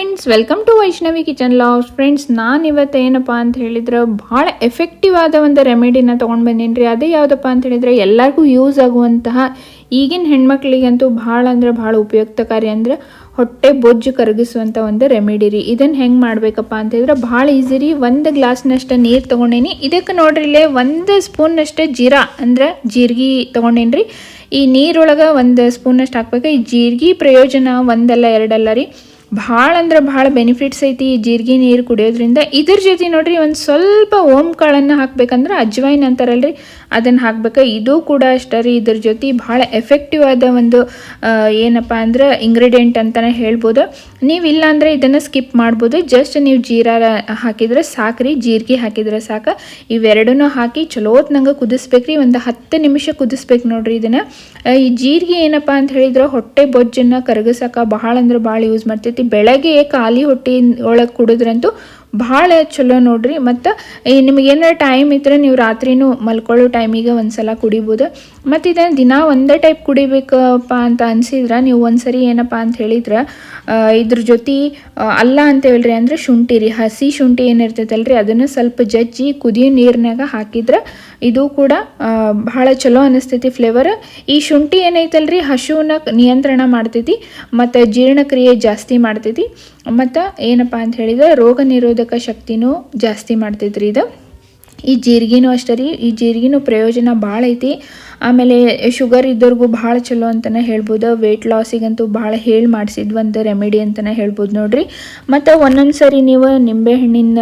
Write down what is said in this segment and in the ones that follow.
Friends welcome to Vaishnavi kitchen loves friends ನಾನು ಇವತ್ತು ಏನಪ್ಪ ಅಂತ ಹೇಳಿದ್ರೆ ಭಾಳ ಎಫೆಕ್ಟಿವ್ ಆದ ಒಂದು ರೆಮಿಡಿನ ತೊಗೊಂಡು ಬಂದೀನಿ ರೀ. ಅದೇ ಯಾವುದಪ್ಪ ಅಂತ ಹೇಳಿದ್ರೆ ಎಲ್ಲರಿಗೂ ಯೂಸ್ ಆಗುವಂತಹ ಈಗಿನ ಹೆಣ್ಮಕ್ಳಿಗಂತೂ ಭಾಳ ಅಂದ್ರೆ ಭಾಳ ಉಪಯುಕ್ತಕಾರಿ ಅಂದ್ರೆ ಹೊಟ್ಟೆ ಬೊಜ್ಜು ಕರಗಿಸುವಂಥ ಒಂದು ರೆಮಿಡಿ ರೀ. ಇದನ್ನು ಹೆಂಗೆ ಮಾಡಬೇಕಪ್ಪ ಅಂತ ಹೇಳಿದ್ರೆ ಭಾಳ ಈಸಿ ರೀ. ಒಂದು ಗ್ಲಾಸ್ನಷ್ಟು ನೀರು ತೊಗೊಂಡೇನಿ. ಇದಕ್ಕೆ ನೋಡ್ರಿ ಇಲ್ಲೇ ಒಂದು ಸ್ಪೂನ್ನಷ್ಟು ಜೀರಾ ಅಂದ್ರೆ ಜೀರಿಗೆ ತೊಗೊಂಡೇನಿ ರೀ. ಈ ನೀರೊಳಗೆ ಒಂದು ಸ್ಪೂನಷ್ಟು ಹಾಕ್ಬೇಕು? ಈ ಜೀರಿಗೆ ಪ್ರಯೋಜನ ಒಂದಲ್ಲ ಎರಡಲ್ಲ ರೀ. ಭಾಳ ಅಂದ್ರೆ ಭಾಳ ಬೆನಿಫಿಟ್ಸ್ ಐತಿ ಈ ಜೀರಿಗೆ ನೀರು ಕುಡಿಯೋದ್ರಿಂದ. ಇದ್ರ ಜೊತೆ ನೋಡ್ರಿ ಒಂದು ಸ್ವಲ್ಪ ಓಮ್ ಕಾಳನ್ನು ಹಾಕ್ಬೇಕಂದ್ರೆ ಅಜ್ವೈನ್ ಅಂತಾರಲ್ರಿ, ಅದನ್ನು ಹಾಕ್ಬೇಕು. ಇದು ಕೂಡ ಅಷ್ಟೇ ರೀ, ಇದ್ರ ಜೊತೆ ಭಾಳ ಎಫೆಕ್ಟಿವ್ ಆದ ಒಂದು ಏನಪ್ಪ ಅಂದ್ರೆ ಇಂಗ್ರೀಡಿಯೆಂಟ್ ಅಂತಲೇ ಹೇಳ್ಬೋದು. ನೀವು ಇಲ್ಲ ಅಂದರೆ ಇದನ್ನು ಸ್ಕಿಪ್ ಮಾಡ್ಬೋದು. ಜಸ್ಟ್ ನೀವು ಜೀರಾ ಹಾಕಿದ್ರೆ ಸಾಕ್ರಿ ಜೀರಿಗೆ ಹಾಕಿದ್ರೆ ಸಾಕು. ಇವೆರಡೂ ಹಾಕಿ ಚಲೋತ್ನಂಗೆ ನಂಗೆ ಕುದಿಸ್ಬೇಕ್ರಿ ಒಂದು ಹತ್ತು ನಿಮಿಷ ಕುದಿಸ್ಬೇಕು ನೋಡ್ರಿ ಇದನ್ನು. ಈ ಜೀರಿಗೆ ಏನಪ್ಪ ಅಂತ ಹೇಳಿದ್ರೆ ಹೊಟ್ಟೆ ಬೊಜ್ಜನ್ನು ಕರಗಿಸಕ ಭಾಳ ಅಂದ್ರೆ ಭಾಳ ಯೂಸ್ ಮಾಡ್ತೈತಿ. ಬೆಳಗ್ಗೆ ಖಾಲಿ ಹೊಟ್ಟೆ ಒಳಗೆ ಕುಡಿದ್ರಂತೂ ಭಾಳ ಚಲೋ ನೋಡ್ರಿ. ಮತ್ತು ನಿಮಗೆ ಏನಾರ ಟೈಮ್ ಇದ್ರೆ ನೀವು ರಾತ್ರಿನೂ ಮಲ್ಕೊಳ್ಳೋ ಟೈಮಿಗೆ ಒಂದ್ಸಲ ಕುಡಿಬೋದು. ಮತ್ತು ಇದನ್ನು ದಿನ ಒಂದೇ ಟೈಪ್ ಕುಡಿಬೇಕಪ್ಪ ಅಂತ ಅನಿಸಿದ್ರೆ ನೀವು ಒಂದ್ಸರಿ ಏನಪ್ಪ ಅಂತ ಹೇಳಿದ್ರೆ ಇದ್ರ ಜೊತೆ ಅಲ್ಲ ಅಂತ ಹೇಳ್ರಿ ಅಂದರೆ ಶುಂಠಿ ರೀ. ಹಸಿ ಶುಂಠಿ ಏನಿರ್ತೈತಲ್ರಿ ಅದನ್ನು ಸ್ವಲ್ಪ ಜಜ್ಜಿ ಕುದಿಯೋ ನೀರಿನಾಗ ಹಾಕಿದ್ರೆ ಇದು ಕೂಡ ಭಾಳ ಚಲೋ ಅನಿಸ್ತೈತಿ ಫ್ಲೇವರ್ ಈ ಶುಂಠಿ ಏನೈತಲ್ರಿ ಹಸುವನ್ನ ನಿಯಂತ್ರಣ ಮಾಡ್ತೈತಿ, ಮತ್ತು ಜೀರ್ಣಕ್ರಿಯೆ ಜಾಸ್ತಿ ಮಾಡ್ತೈತಿ. ಮತ್ತು ಏನಪ್ಪ ಅಂತ ಹೇಳಿದ್ರೆ, ರೋಗ ನಿರೋಧಕ ಶಕ್ತಿನೂ ಜಾಸ್ತಿ ಮಾಡ್ತೈತ್ರಿ ಇದು. ಈ ಜೀರಿಗೆನೂ ಅಷ್ಟೇ ರೀ ಈ ಜೀರಿಗೆನೂ ಪ್ರಯೋಜನ ಭಾಳ ಐತಿ. ಆಮೇಲೆ ಶುಗರ್ ಇದ್ದವ್ರಿಗೂ ಭಾಳ ಚಲೋ ಅಂತಲೇ ಹೇಳ್ಬೋದು. ವೆಯ್ಟ್ ಲಾಸಿಗಂತೂ ಭಾಳ ಹೇಳಿ ಮಾಡಿಸಿದ್ ಒಂದು ರೆಮಿಡಿ ಅಂತಲೇ ಹೇಳ್ಬೋದು ನೋಡಿರಿ. ಮತ್ತು ಒಂದೊಂದು ಸರಿ ನೀವು ನಿಂಬೆಹಣ್ಣಿನ ಹಣ್ಣಿನ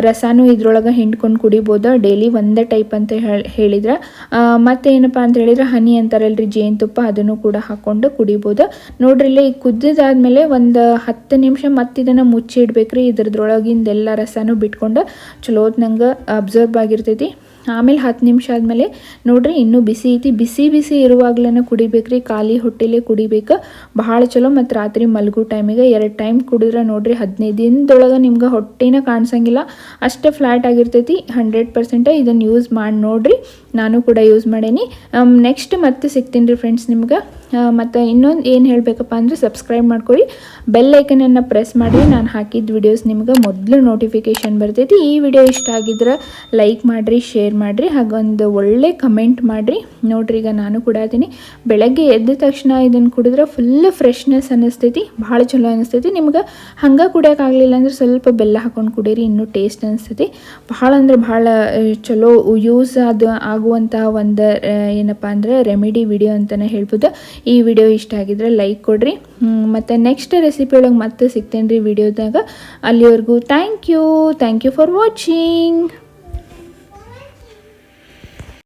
ರಸನೂ ಇದ್ರೊಳಗೆ ಹಿಂಡ್ಕೊಂಡು ಕುಡಿಬೋದು. ಡೈಲಿ ಒಂದೇ ಟೈಪ್ ಅಂತ ಹೇಳ್- ಹೇಳಿದ್ರೆ. ಮತ್ತು ಏನಪ್ಪ ಅಂತ ಹೇಳಿದ್ರೆ, ಹನಿ ಅಂತಾರಲ್ರಿ, ಜೇನುತುಪ್ಪ ಅದನ್ನು ಕೂಡ ಹಾಕ್ಕೊಂಡು ಕುಡಿಬೋದು. ನೋಡ್ರಿ ಈ ಕುದ್ದಿದಾದ್ಮೇಲೆ ಒಂದು ಹತ್ತು ನಿಮಿಷ ಮತ್ತೆ ಇದನ್ನು ಮುಚ್ಚಿ ಇಡ್ಬೇಕ್ರಿ ಇದ್ರದ್ರೊಳಗಿಂದೆಲ್ಲ ರಸನೂ ಬಿಟ್ಕೊಂಡು ಚಲೋತ್ ನಂಗೆ ಅಬ್ಸರ್ವ್ ಆಗಿರ್ತೈತಿ. ಆಮೇಲೆ ಹತ್ತು ನಿಮಿಷ ಆದಮೇಲೆ ನೋಡ್ರಿ, ಇನ್ನೂ ಬಿಸಿ ಐತಿ. ಬಿಸಿ ಬಿಸಿ ಇರುವಾಗ್ಲೇ ಕುಡಿಬೇಕ್ರಿ, ಖಾಲಿ ಹೊಟ್ಟೆಲೇ ಕುಡಿಬೇಕು. ಭಾಳ ಚಲೋ ಮತ್ತು ರಾತ್ರಿ ಮಲಗೋ ಟೈಮಿಗೆ ಎರಡು ಟೈಮ್ ಕುಡಿದ್ರೆ ನೋಡ್ರಿ, ಹದಿನೈದು ದಿನದೊಳಗೆ ನಿಮ್ಗೆ ಹೊಟ್ಟೆನ ಕಾಣಿಸಂಗಿಲ್ಲ. ಅಷ್ಟೇ ಫ್ಲ್ಯಾಟ್ ಆಗಿರ್ತೈತಿ ಹಂಡ್ರೆಡ್ ಪರ್ಸೆಂಟ್ ಇದನ್ನು ಯೂಸ್ ಮಾಡಿ ನೋಡ್ರಿ. ನಾನು ಕೂಡ ಯೂಸ್ ಮಾಡೇನಿ. ನೆಕ್ಸ್ಟ್ ಮತ್ತೆ ಸಿಗ್ತೀನಿ ರೀ ಫ್ರೆಂಡ್ಸ್ ನಿಮ್ಗೆ. ಮತ್ತು ಇನ್ನೊಂದು ಏನು ಹೇಳಬೇಕಪ್ಪ ಅಂದರೆ ಸಬ್ಸ್ಕ್ರೈಬ್ ಮಾಡ್ಕೊಳ್ಳಿ ಬೆಲ್ ಐಕನನ್ನು ಪ್ರೆಸ್ ಮಾಡಿ. ನಾನು ಹಾಕಿದ ವಿಡಿಯೋಸ್ ನಿಮ್ಗೆ ಮೊದಲು ನೋಟಿಫಿಕೇಷನ್ ಬರ್ತೈತಿ. ಈ ವಿಡಿಯೋ ಇಷ್ಟ ಆಗಿದ್ರೆ ಲೈಕ್ ಮಾಡಿರಿ ಶೇರ್ ಮಾಡಿರಿ, ಹಾಗೊಂದು ಒಳ್ಳೆ ಕಮೆಂಟ್ ಮಾಡಿರಿ. ನೋಡ್ರಿ, ಈಗ ನಾನು ಕೂಡ ಅದೀನಿ. ಬೆಳಗ್ಗೆ ಎದ್ದ ತಕ್ಷಣ ಇದನ್ನು ಕುಡಿದ್ರೆ ಫುಲ್ ಫ್ರೆಶ್ನೆಸ್ ಅನ್ನಿಸ್ತೈತಿ, ಭಾಳ ಚಲೋ ಅನ್ನಿಸ್ತೈತಿ. ನಿಮ್ಗೆ ಹಂಗೆ ಕುಡಿಯೋಕ್ಕಾಗಲಿಲ್ಲ ಅಂದ್ರೆ ಸ್ವಲ್ಪ ಬೆಲ್ಲ ಹಾಕೊಂಡು ಕುಡೀರಿ, ಇನ್ನೂ ಟೇಸ್ಟ್ ಅನಿಸ್ತೈತಿ ಭಾಳ ಅಂದ್ರೆ ಭಾಳ ಚಲೋ ಯೂಸ್ ಅದು ಆಗುವಂಥ ಒಂದು ಏನಪ್ಪ ಅಂದರೆ ರೆಮಿಡಿ ವಿಡಿಯೋ ಅಂತಲೇ ಹೇಳ್ಬೋದು. ಈ ವಿಡಿಯೋ ಇಷ್ಟ ಆಗಿದ್ರೆ ಲೈಕ್ ಕೊಡ್ರಿ. ಮತ್ತು ನೆಕ್ಸ್ಟ್ ರೆಸಿಪಿ ಒಳಗೆ ಮತ್ತೆ ಸಿಗ್ತೇನೆ ರೀ ವಿಡಿಯೋದಾಗ ಅಲ್ಲಿವರೆಗೂ thank you thank you for watching